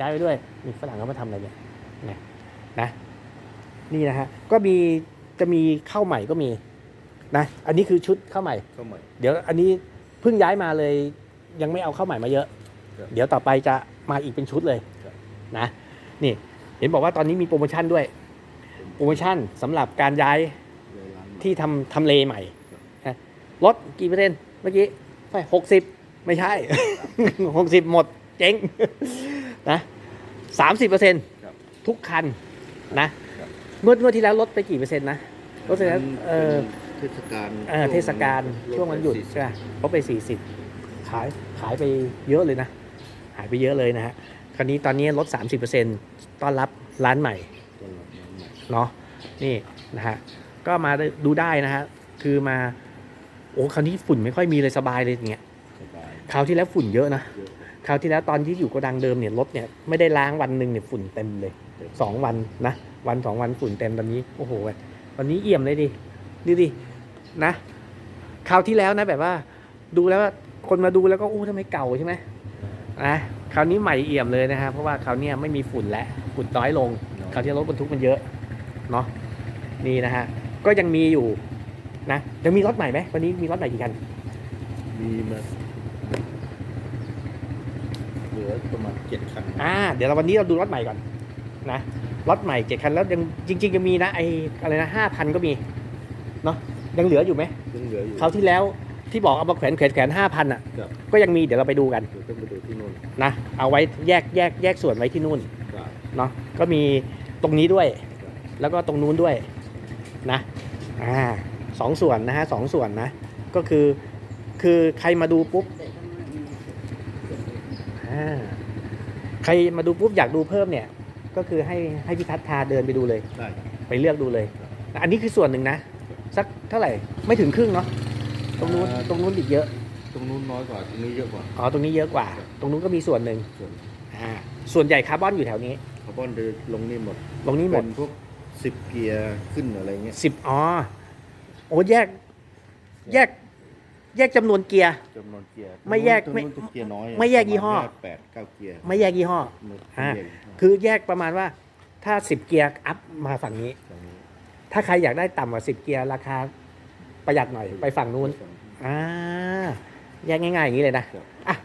ย้ายไปด้วยนี่ฝรั่งเขามาทำอะไรเนี่ยเนี่ยนะนี่นะฮะก็มีจะมีเข้าใหม่ก็มีนะอันนี้คือชุดเข้าใหม่เข้าใหม่เดี๋ยวอันนี้เพิ่งย้ายมาเลยยังไม่เอาเข้าใหม่มาเยอะ ครับเดี๋ยวต่อไปจะมาอีกเป็นชุดเลยครับ นะนี่เห็นบอกว่าตอนนี้มีโปรโมชั่นด้วย โปรโมชั่นสำหรับการย้ายเลยร้านที่ทำทำเลใหม่นะลดกี่เปอร์เซ็นต์เมื่อกี้ไปหกสิบไม่ใช่ หกสิบหมดเจ๊ง นะสามสิบเปอร์เซ็นต์ครับทุกคันนะ ครับ เมื่อเมื่อที่แล้วลดไปกี่เปอร์เซ็นต์นะลดไปแล้วเออ เทศกาลเออเทศกาลช่วงวันหยุดใช่ไหมลดไปสี่สิบขายขายไปเยอะเลยนะ หายไปเยอะเลยนะฮะ คราวนี้ตอนนี้ลด 30%ต้อนรับร้านใหม่ต้อนรับร้านใหม่เนาะนี่นะฮะ ก็มาดูได้นะฮะ คือมา โอ้คราวนี้ฝุ่นไม่ค่อยมีเลยสบายเลยอย่างเงี้ยสบายคราวที่แล้วฝุ่นเยอะนะ เยอะ คราวที่แล้วตอนที่อยู่โกดังเดิมเนี่ยรถเนี่ยไม่ได้ล้างวันหนึ่งเนี่ยฝุ่นเต็มเลยสองวันนะวันสองวันฝุ่นเต็มตอนนี้โอ้โหวันนี้เอี่ยมเลยดิดูดินะคราวที่แล้วนะแบบว่า ดูแล้วคนมาดูแล้วก็อู้ทำไมเก่าใช่ไหมนะคราวนี้ใหม่เอี่ยมเลยนะฮะเพราะว่าคราวนี้ไม่มีฝุ่นแล้วฝุ่นน้อยลงคราวที่รถบรรทุกมันเยอะเนาะนี่นะฮะก็ยังมีอยู่นะยังมีรถใหม่ไหมวันนี้มีรถใหม่กี่คันมีมา ลือประมาณเจ็ดคันอ่าเดี๋ยวเราวันนี้เราดูรถใหม่ก่อนนะรถใหม่เจ็ดคันแล้วยังจริงๆจะมีนะไออะไรนะห้าพันก็มีเนาะยังเหลืออยู่ไหมยังเหลืออยู่คราวที่แล้วที่บอกเอามาแขวนแขวนแขวนห้าพันอะครับก็ยังมีเดี๋ยวเราไปดูกันเดี๋ยวต้องไปดูที่นู่นนะเอาไว้แยกแยกแยกส่วนไว้ที่นู่นครับเนาะก็มีตรงนี้ด้วย แล้วก็ตรงนู้นด้วยนะอ่าสองส่วนนะฮะสองส่วนนะ ก็คือคือใครมาดูปุ๊บอ่า ใครมาดูปุ๊บอยากดูเพิ่มเนี่ย ก็คือให้ให้พี่ทัศน์พาเดินไปดูเลย ได้ครับไปเลือกดูเลย อันนี้คือส่วนหนึ่งนะ สักเท่าไหร่ไม่ถึงครึ่งเนาะตรงนู้นตรงนู้นอีกเยอะ ตรงนู้นน้อยกว่าตรงนี้เยอะกว่า อ๋อตรงนี้เยอะกว่า ตรงนู้นก็มีส่วนหนึ่งส่วนอ่าส่วนใหญ่คาร์บอนอยู่แถวนี้ คาร์บอนเดินลงนี่หมดตรงนี้หมดเป็นพวกสิบเกียร์ขึ้นอะไรเงี้ยสิบอ๋อโอ้แยก แยก แยกจำนวนเกียร์ จำนวนเกียร์ไม่แยกตรงไม่นู้นจะเกียร์น้อยไม่แยกยี่ห้อ ประมาณแปดเก้าเกียร์ไม่แยกยี่ห้อไม่อ่าแยกยี่ห้อคือแยกประมาณว่าถ้าสิบเกียร์อัพมาฝั่งนี้ ตรงนี้ถ้าใครอยากได้ต่ำกว่าสิบเกียร์ราคาประหยัดหน่อยไปฝั่งนู้น อ่า แยกง่ายๆอย่างนี้เลยนะครับอะ